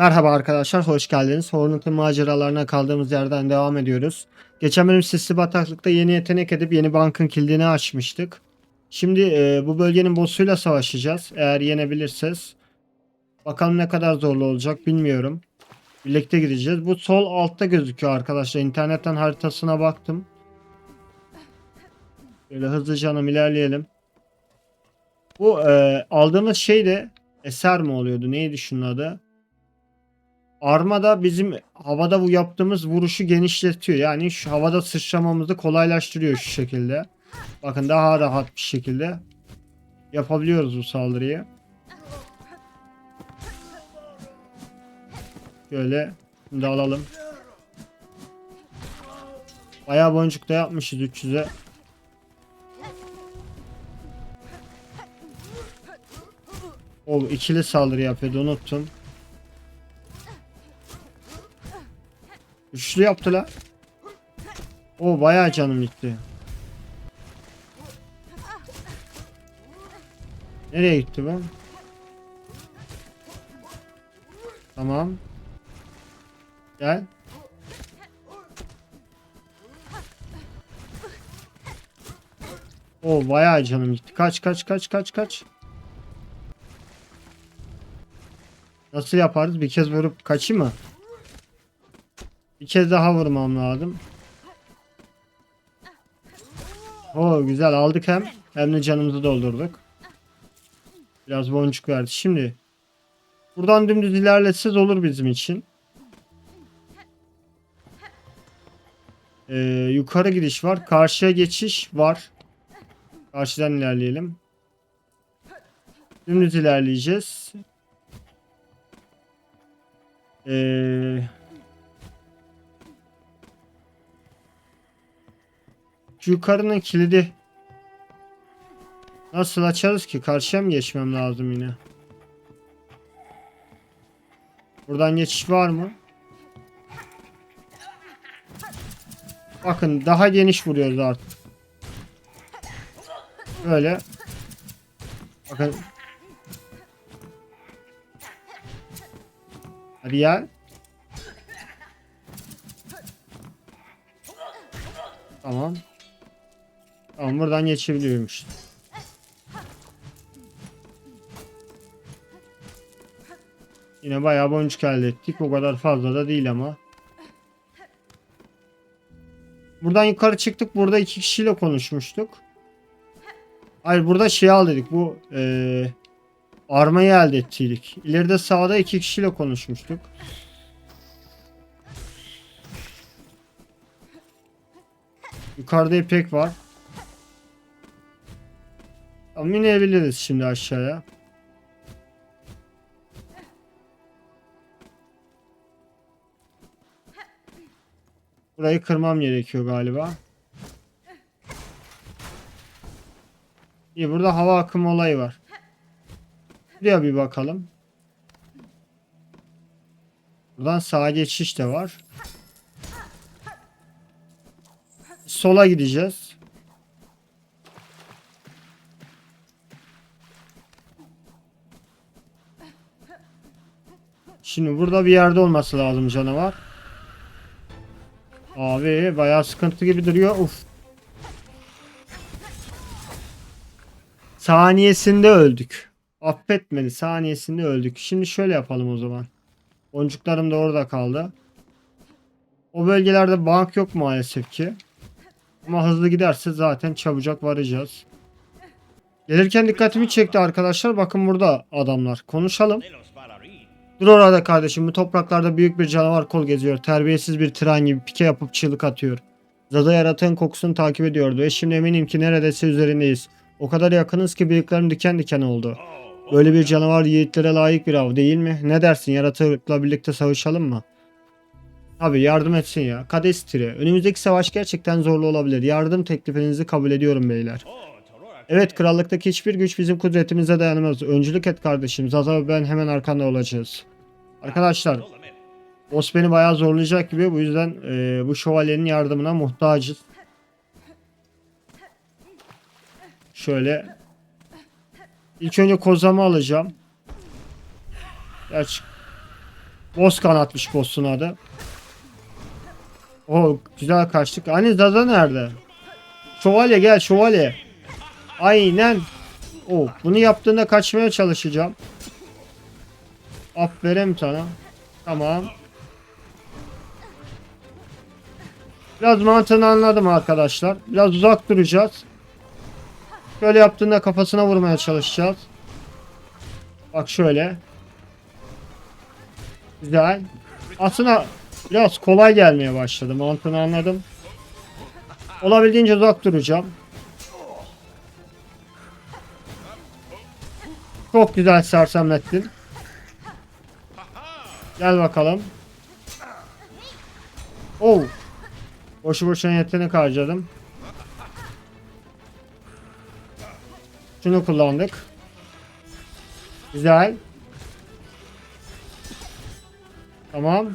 Merhaba arkadaşlar, hoş geldiniz. Hornet'ın maceralarına kaldığımız yerden devam ediyoruz. Geçen bölüm Sisli Bataklık'ta yeni yetenek edip yeni bankın kilidini açmıştık. Şimdi e, bu bölgenin boss'uyla savaşacağız. Eğer yenebilirseniz. Bakalım ne kadar zorlu olacak bilmiyorum. Birlikte gideceğiz. Bu sol altta gözüküyor arkadaşlar. İnternetten haritasına baktım. Böyle hızlıca hanım ilerleyelim. Bu e, aldığımız şey de eser mi oluyordu? Neydi şunun adı? Armada bizim havada bu yaptığımız vuruşu genişletiyor. Yani şu havada sıçramamızı kolaylaştırıyor şu şekilde. Bakın daha rahat bir şekilde yapabiliyoruz bu saldırıyı. Şöyle şimdi alalım. Bayağı boncuk da yapmışız 300'e. O ikili saldırı yapıyordu unuttum. Üçlü yaptı la. O bayağı canım gitti. Nereye gitti bu? Tamam. Gel. O bayağı canım gitti. Kaç kaç kaç kaç kaç. Nasıl yaparız? Bir kez vurup kaçayım mı? Bir kez daha vurmam lazım. Oo güzel aldık hem. Hem de canımızı doldurduk. Biraz boncuk verdi. Şimdi buradan dümdüz ilerletseniz olur bizim için. Ee, yukarı gidiş var. Karşıya geçiş var. Karşıdan ilerleyelim. Dümdüz ilerleyeceğiz. Eee yukarının kilidi nasıl açarız ki? Karşıya mı geçmem lazım yine? Buradan geçiş var mı? Bakın daha geniş vuruyoruz artık. Böyle. Bakın. Hadi gel. Tamam. Tamam buradan geçebiliyormuş. Yine bayağı boncuk elde ettik. O kadar fazla da değil ama. Buradan yukarı çıktık. Burada iki kişiyle konuşmuştuk. Hayır burada şey al dedik. Bu eee armayı elde ettiydik. İleride sağda iki kişiyle konuşmuştuk. Yukarıda ipek var. Ama inebiliriz şimdi aşağıya. Burayı kırmam gerekiyor galiba. İyi burada hava akımı olayı var. Buraya bir bakalım. Buradan sağa geçiş de var. Sola gideceğiz. Şimdi burada bir yerde olması lazım canavar. Abi bayağı sıkıntı gibi duruyor. Uf. Saniyesinde öldük. Affetmedi. Saniyesinde öldük. Şimdi şöyle yapalım o zaman. Boncuklarım da orada kaldı. O bölgelerde bank yok maalesef ki. Ama hızlı giderse zaten çabucak varacağız. Gelirken dikkatimi çekti arkadaşlar. Bakın burada adamlar. Konuşalım. Dur orada kardeşim. Bu topraklarda büyük bir canavar kol geziyor. Terbiyesiz bir tren gibi pike yapıp çığlık atıyor. Zada yaratığın kokusunu takip ediyordu ve şimdi eminim ki neredeyse üzerindeyiz. O kadar yakınız ki bıyıklarım diken diken oldu. Böyle bir canavar yiğitlere layık bir av değil mi? Ne dersin yaratıkla birlikte savaşalım mı? Abi yardım etsin ya. Kades tire. Önümüzdeki savaş gerçekten zorlu olabilir. Yardım teklifinizi kabul ediyorum beyler. Evet krallıktaki hiçbir güç bizim kudretimize dayanamaz. Öncülük et kardeşim. Zaza ve ben hemen arkanda olacağız. Arkadaşlar boss beni bayağı zorlayacak gibi. Bu yüzden e, bu şövalyenin yardımına muhtacız. Şöyle. İlk önce kozamı alacağım. Gerçi Boz kanatmış boss'un adı. O güzel kaçtık. Hani Zaza nerede? Şövalye gel şövalye. Aynen. O bunu yaptığında kaçmaya çalışacağım. Aferin sana. Tamam. Biraz mantığını anladım arkadaşlar. Biraz uzak duracağız. Şöyle yaptığında kafasına vurmaya çalışacağız. Bak şöyle. Güzel. Aslında biraz kolay gelmeye başladı. Mantığını anladım. Olabildiğince uzak duracağım. Çok güzel sersemlettin. Gel bakalım. Oh. Boşu boşuna yetenek harcadım. Şunu kullandık. Güzel. Tamam.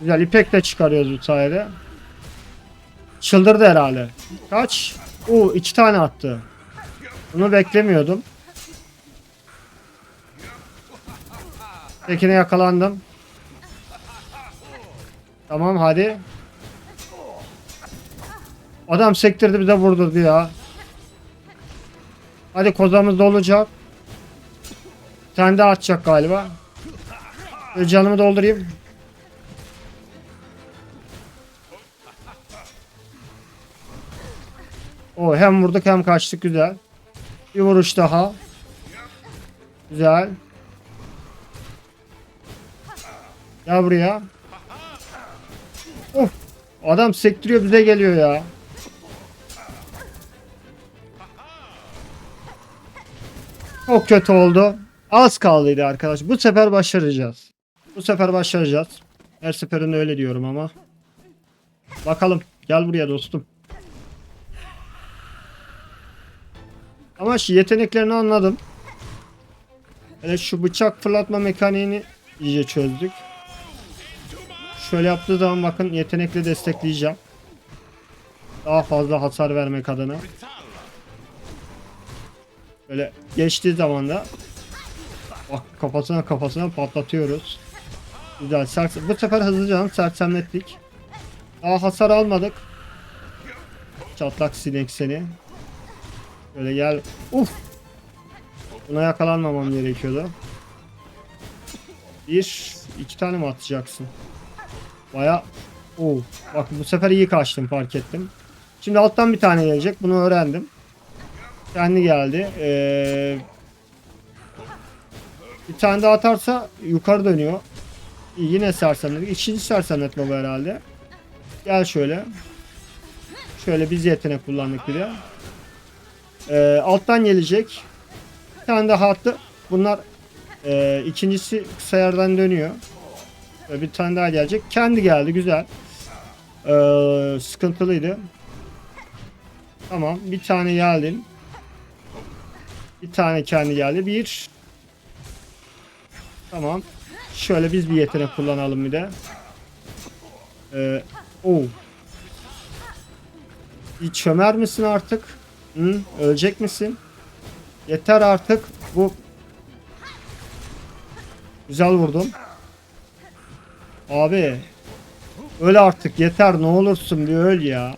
Güzel ipek de çıkarıyoruz bu sayede. Çıldırdı herhalde. Kaç? Oo iki tane attı. Bunu beklemiyordum. Tekine yakalandım. Tamam hadi. Adam sektirdi bize vurdurdu ya. Hadi kozamız dolacak. Sen de atacak galiba. Canımı doldurayım. O hem vurduk hem kaçtık güzel. Bir vuruş daha. Güzel. Gel buraya. Of. Adam sektiriyor bize geliyor ya. Çok kötü oldu. Az kaldıydı arkadaş. Bu sefer başaracağız. Bu sefer başaracağız. Her seferinde öyle diyorum ama. Bakalım. Gel buraya dostum. Ama şu yeteneklerini anladım. Hele şu bıçak fırlatma mekaniğini iyice çözdük. Şöyle yaptığı zaman bakın yetenekle destekleyeceğim. Daha fazla hasar vermek adına. Böyle geçtiği zaman da bak kafasına kafasına patlatıyoruz. Güzel. Sert, bu sefer hızlıca sersemlettik. Daha hasar almadık. Çatlak sinek seni. Böyle gel. Uf. Buna yakalanmamam gerekiyordu. Bir, iki tane mi atacaksın? Baya. Oo. Bak bu sefer iyi kaçtım fark ettim. Şimdi alttan bir tane gelecek. Bunu öğrendim. Kendi geldi. Ee, bir tane daha atarsa yukarı dönüyor. İyi, Yine sersemledik. İkinci sersemletme bu herhalde. Gel şöyle. Şöyle biz yetenek kullandık bir de. Ee, alttan gelecek. Bir tane daha attı. Bunlar e, ikincisi kısa yerden dönüyor. Ve bir tane daha gelecek. Kendi geldi. Güzel. Ee, sıkıntılıydı. Tamam. Bir tane geldin. Bir tane kendi geldi. Bir. Tamam. Şöyle biz bir yetenek kullanalım bir de. Ee, oh. Bir çömer misin artık? Hı? Ölecek misin? Yeter artık. Bu Güzel vurdum. Abi. Öl artık yeter ne olursun bir öl ya.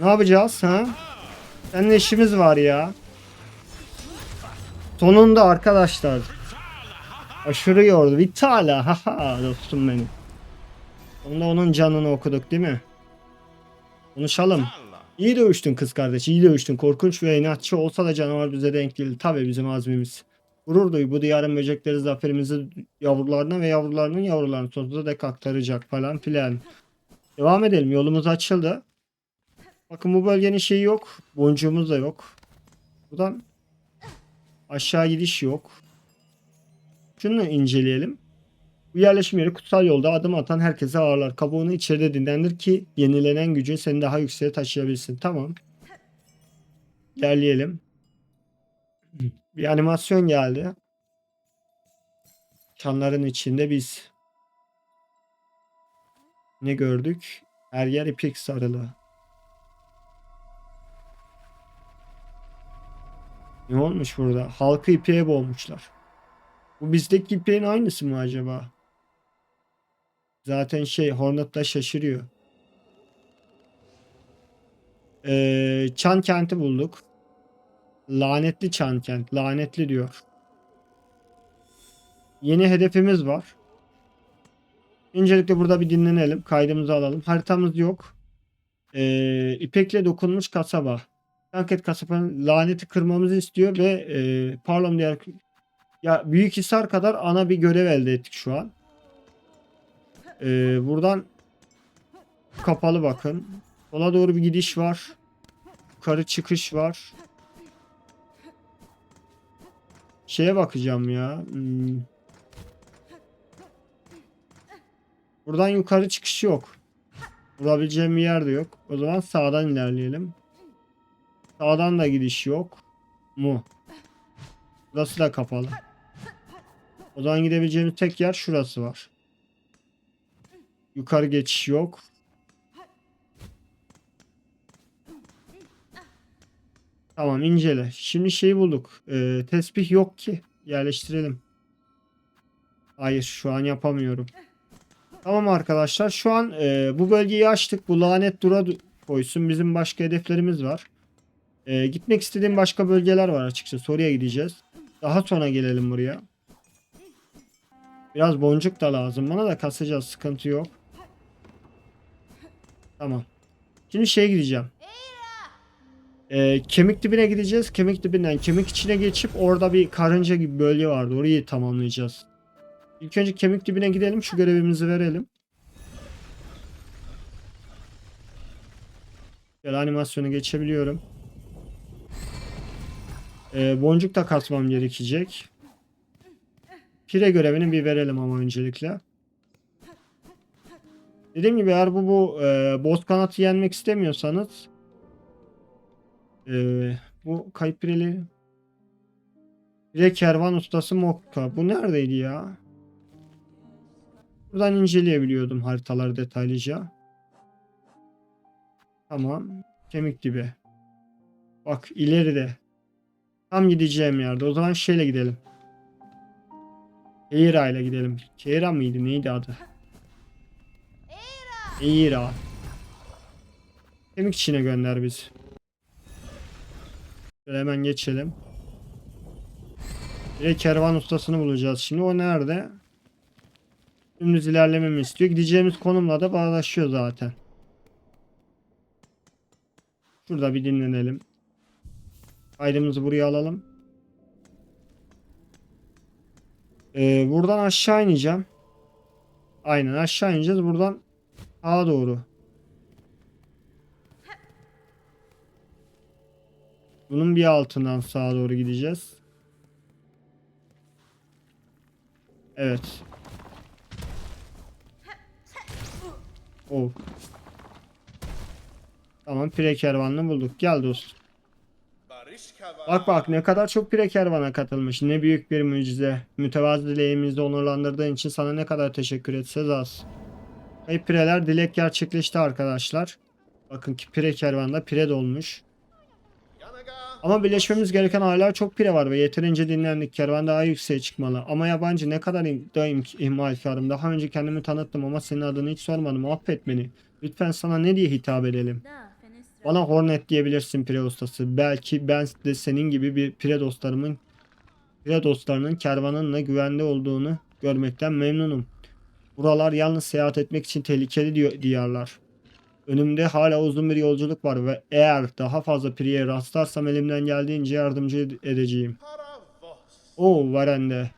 Ne yapacağız ha? Seninle işimiz var ya. Sonunda arkadaşlar. Aşırı yordu. Vitala. Haha dostum benim. Sonunda onun canını okuduk değil mi? Konuşalım. İyi dövüştün kız kardeş, iyi dövüştün. Korkunç ve inatçı olsa da canavar bize denk geldi. Tabi bizim azmimiz. Gurur duy bu diyarın böcekleri zaferimizi yavrularına ve yavrularının yavrularına sonsuza dek aktaracak falan filan. Devam edelim yolumuz açıldı. Bakın bu bölgenin şeyi yok. Boncuğumuz da yok. Buradan aşağı gidiş yok. Şunu inceleyelim. Bu yerleşim yeri kutsal yolda adım atan herkese ağırlar. Kabuğunu içeride dinlendir ki yenilenen gücün seni daha yükseğe taşıyabilsin. Tamam. İlerleyelim. Bir animasyon geldi. Çanların içinde biz ne gördük? Her yer ipek sarılı. Ne olmuş burada? Halkı ipeğe boğmuşlar. Bu bizdeki ipeğin aynısı mı acaba? Zaten şey Hornet da şaşırıyor. Ee, Çan kenti bulduk. Lanetli Çan kent. Lanetli diyor. Yeni hedefimiz var. Öncelikle burada bir dinlenelim. Kaydımızı alalım. Haritamız yok. Ee, İpekle dokunmuş kasaba. Anket kasabanın laneti kırmamızı istiyor ve e, Parlom diğer ya Büyük Hisar kadar ana bir görev elde ettik şu an. Ee, buradan kapalı bakın. Sola doğru bir gidiş var. Yukarı çıkış var. Şeye bakacağım ya. Hmm. Buradan yukarı çıkış yok. Vurabileceğim bir yer de yok. O zaman sağdan ilerleyelim. Sağdan da gidiş yok. Mu. Burası da kapalı. O zaman gidebileceğimiz tek yer şurası var. Yukarı geçiş yok. Tamam incele. Şimdi şeyi bulduk. Ee, tesbih yok ki. Yerleştirelim. Hayır şu an yapamıyorum. Tamam arkadaşlar şu an e, bu bölgeyi açtık. Bu lanet dura du- koysun. Bizim başka hedeflerimiz var. E, gitmek istediğim başka bölgeler var açıkçası. Oraya gideceğiz. Daha sonra gelelim buraya. Biraz boncuk da lazım. Bana da kasacağız. Sıkıntı yok. Tamam. Şimdi şeye gideceğim. E, kemik dibine gideceğiz. Kemik dibinden kemik içine geçip orada bir karınca gibi bölge vardı. Orayı tamamlayacağız. İlk önce kemik dibine gidelim. Şu görevimizi verelim. Şöyle animasyonu geçebiliyorum. Ee, boncuk da kasmam gerekecek. Pire görevini bir verelim ama öncelikle. Dediğim gibi eğer bu bu e, boz kanatı yenmek istemiyorsanız e, bu kayıp pireli Pire kervan ustası Mokka. Bu neredeydi ya? Buradan inceleyebiliyordum haritaları detaylıca. Tamam. Kemik dibi. Bak ileride. Tam gideceğim yerde. O zaman şeyle gidelim. Eira ile gidelim. Keira mıydı? Neydi adı? Eira. Kemik içine gönder bizi. Şöyle hemen geçelim. Bir de kervan ustasını bulacağız. Şimdi o nerede? Dümdüz ilerlememi istiyor. Gideceğimiz konumla da bağdaşıyor zaten. Şurada bir dinlenelim. Kaydımızı buraya alalım. Ee, buradan aşağı ineceğim. Aynen aşağı ineceğiz. Buradan sağa doğru. Bunun bir altından sağa doğru gideceğiz. Evet. Oh. Tamam pire kervanını bulduk. Gel dostum. Bak bak ne kadar çok pire kervana katılmış. Ne büyük bir mucize. Mütevazı dileğimizde onurlandırdığın için sana ne kadar teşekkür etseniz az. Kayıp pireler dilek gerçekleşti arkadaşlar. Bakın ki pire kervanda pire dolmuş. Ama birleşmemiz gereken hala çok pire var ve yeterince dinlendik. Kervan daha yükseğe çıkmalı. Ama yabancı ne kadar im- da im- ihmalkarım. Daha önce kendimi tanıttım ama senin adını hiç sormadım. Affet beni. Lütfen sana ne diye hitap edelim? Bana Hornet diyebilirsin pire ustası. Belki ben de senin gibi bir pire dostlarımın pire dostlarının kervanınla güvende olduğunu görmekten memnunum. Buralar yalnız seyahat etmek için tehlikeli diyor diyarlar. Önümde hala uzun bir yolculuk var ve eğer daha fazla pireye rastlarsam elimden geldiğince yardımcı ed- edeceğim. O Varende,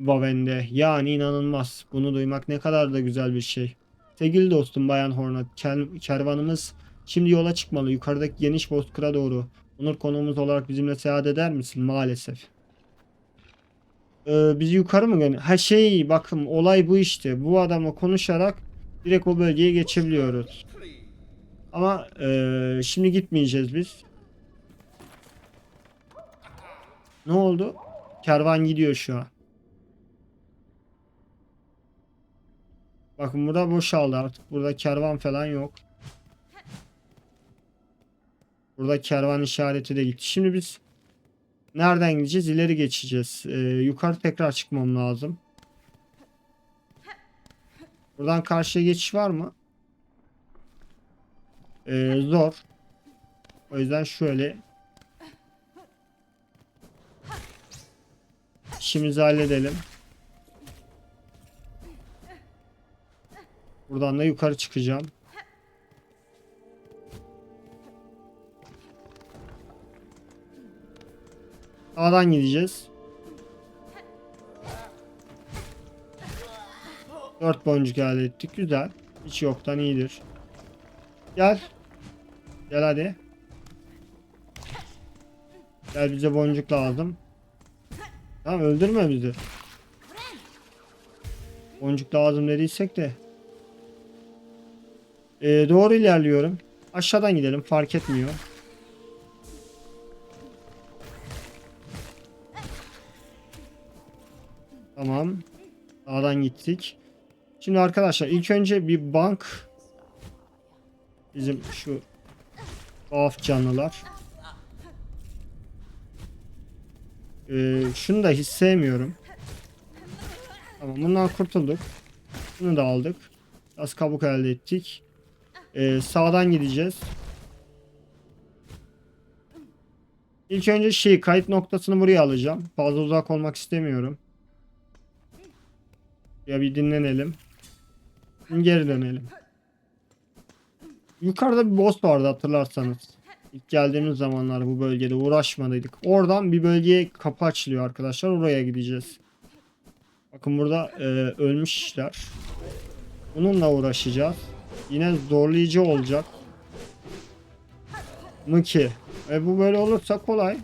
Vavende yani inanılmaz. Bunu duymak ne kadar da güzel bir şey. Sevgili dostum Bayan Hornet, ker- kervanımız şimdi yola çıkmalı. Yukarıdaki geniş bozkıra doğru. Onur konuğumuz olarak bizimle seyahat eder misin? Maalesef. Ee, bizi yukarı mı gönder? Ha şey bakın olay bu işte. Bu adamla konuşarak direkt o bölgeye geçebiliyoruz. Ama eee, şimdi gitmeyeceğiz biz. Ne oldu? Kervan gidiyor şu an. Bakın burada boşaldı artık. Burada kervan falan yok. Burada kervan işareti de gitti. Şimdi biz nereden gideceğiz? İleri geçeceğiz. Ee, yukarı tekrar çıkmam lazım. Buradan karşıya geçiş var mı? Ee, zor. O yüzden şöyle işimizi halledelim. Buradan da yukarı çıkacağım. Sağdan gideceğiz. Dört boncuk elde ettik. Güzel. Hiç yoktan iyidir. Gel. Gel hadi. Gel bize boncuk lazım. Tamam öldürme bizi. Boncuk lazım dediysek de. Ee, doğru ilerliyorum. Aşağıdan gidelim fark etmiyor. Tamam. Sağdan gittik. Şimdi arkadaşlar ilk önce bir bank bizim şu tuhaf canlılar. Ee, şunu da hiç sevmiyorum. Tamam bundan kurtulduk. Bunu da aldık. Az kabuk elde ettik. Ee, sağdan gideceğiz. İlk önce şey kayıt noktasını buraya alacağım. Fazla uzak olmak istemiyorum. Ya bir dinlenelim. Geri dönelim. Yukarıda bir boss vardı hatırlarsanız. İlk geldiğimiz zamanlar bu bölgede uğraşmadıydık. Oradan bir bölgeye kapı açılıyor arkadaşlar. Oraya gideceğiz. Bakın burada e, ölmüş. Bununla uğraşacağız. Yine zorlayıcı olacak. Mı ki? E bu böyle olursa kolay.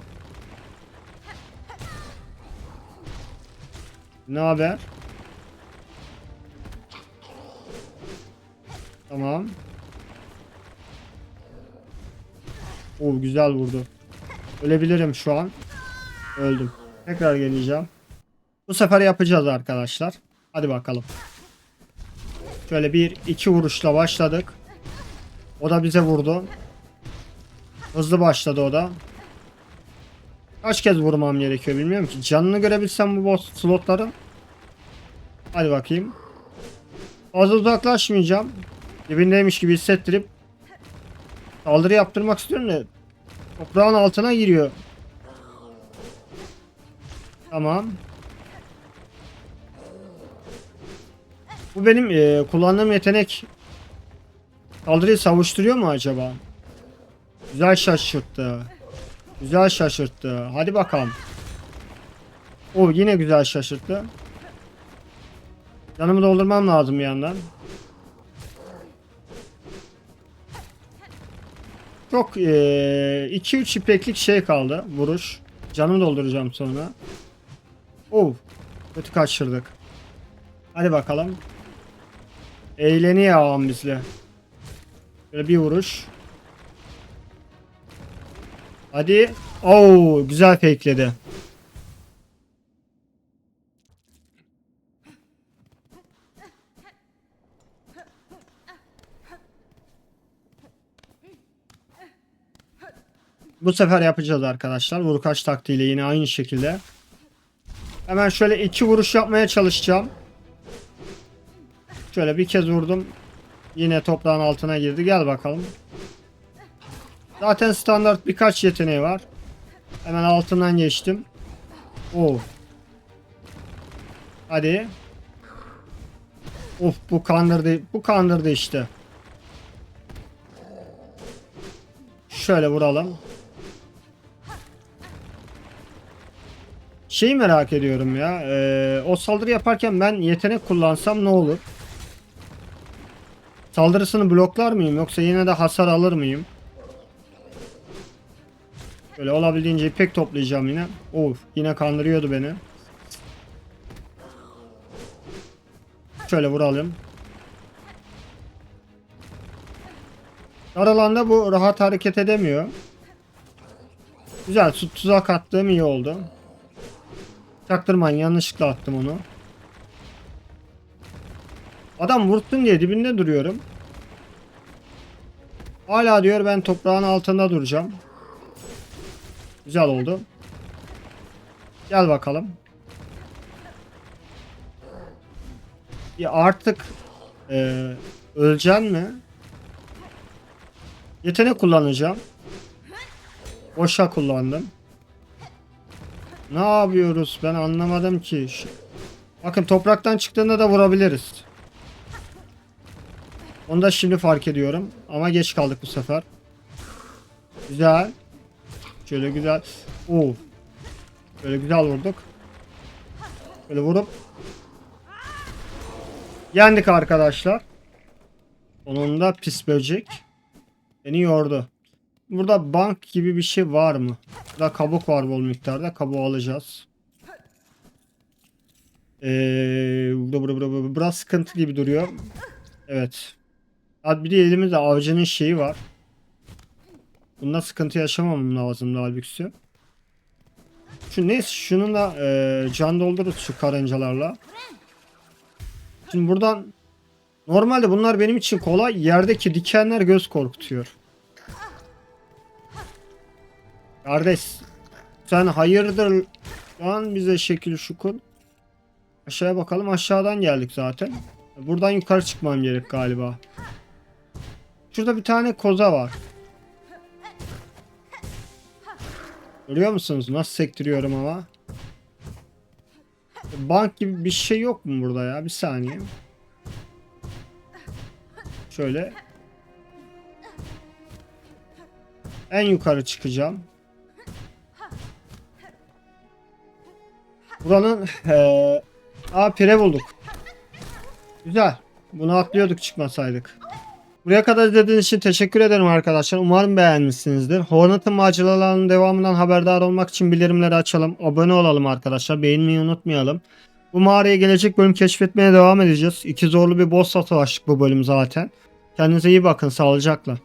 Ne haber? Tamam. Oo güzel vurdu. Ölebilirim şu an. Öldüm. Tekrar geleceğim. Bu sefer yapacağız arkadaşlar. Hadi bakalım. Şöyle bir iki vuruşla başladık. O da bize vurdu. Hızlı başladı o da. Kaç kez vurmam gerekiyor bilmiyorum ki. Canını görebilsem bu boss slotların. Hadi bakayım. Fazla uzaklaşmayacağım. Dibindeymiş gibi hissettirip saldırı yaptırmak istiyorum da toprağın altına giriyor. Tamam. Bu benim e, kullandığım yetenek saldırıyı savuşturuyor mu acaba? Güzel şaşırttı. Güzel şaşırttı. Hadi bakalım. O yine güzel şaşırttı. Canımı doldurmam lazım bir yandan. Çok 2-3 ipeklik şey kaldı vuruş. Canımı dolduracağım sonra. Oh, kötü kaçırdık. Hadi bakalım. Eğleniyor ağam bizle. Böyle bir vuruş. Hadi. Oo, güzel fakeledi. Bu sefer yapacağız arkadaşlar. Vurkaç taktiğiyle yine aynı şekilde. Hemen şöyle iki vuruş yapmaya çalışacağım. Şöyle bir kez vurdum. Yine toprağın altına girdi. Gel bakalım. Zaten standart birkaç yeteneği var. Hemen altından geçtim. Oo. Hadi. Of bu kandırdı. Bu kandırdı işte. Şöyle vuralım. Şeyi merak ediyorum ya. E, o saldırı yaparken ben yetenek kullansam ne olur? Saldırısını bloklar mıyım yoksa yine de hasar alır mıyım? Böyle olabildiğince ipek toplayacağım yine. Of yine kandırıyordu beni. Şöyle vuralım. Dar alanda bu rahat hareket edemiyor. Güzel tuzak attığım iyi oldu. Çaktırmayın yanlışlıkla attım onu. Adam vursun diye dibinde duruyorum. Hala diyor ben toprağın altında duracağım. Güzel oldu. Gel bakalım. Ya artık e, öleceksin mi? Yetenek kullanacağım. Boşa kullandım. Ne yapıyoruz? Ben anlamadım ki. Bakın topraktan çıktığında da vurabiliriz. Onu da şimdi fark ediyorum. Ama geç kaldık bu sefer. Güzel. Şöyle güzel. Oo. Böyle güzel vurduk. Böyle vurup yendik arkadaşlar. Sonunda pis böcek beni yordu. Burada bank gibi bir şey var mı? Burada kabuk var bol miktarda. Kabuğu alacağız. Ee, burada, burada, burada. Biraz sıkıntı gibi duruyor. Evet. Bir de elimizde avcının şeyi var. Bunda sıkıntı yaşamamam lazım halbuki. Şu neyse şunun da e, can doldururuz şu karıncalarla. Şimdi buradan normalde bunlar benim için kolay. Yerdeki dikenler göz korkutuyor. Kardeş sen hayırdır lan bize şekil şukul. Aşağıya bakalım aşağıdan geldik zaten. Buradan yukarı çıkmam gerek galiba. Şurada bir tane koza var. Görüyor musunuz? Nasıl sektiriyorum ama. Bank gibi bir şey yok mu burada ya? Bir saniye. Şöyle. En yukarı çıkacağım. Buranın eee Aa pire bulduk. Güzel. Bunu atlıyorduk çıkmasaydık. Buraya kadar izlediğiniz için teşekkür ederim arkadaşlar. Umarım beğenmişsinizdir. Hornet'ın maceralarının devamından haberdar olmak için bildirimleri açalım. Abone olalım arkadaşlar. Beğenmeyi unutmayalım. Bu mağaraya gelecek bölüm keşfetmeye devam edeceğiz. İki zorlu bir boss'la savaştık bu bölüm zaten. Kendinize iyi bakın. Sağlıcakla.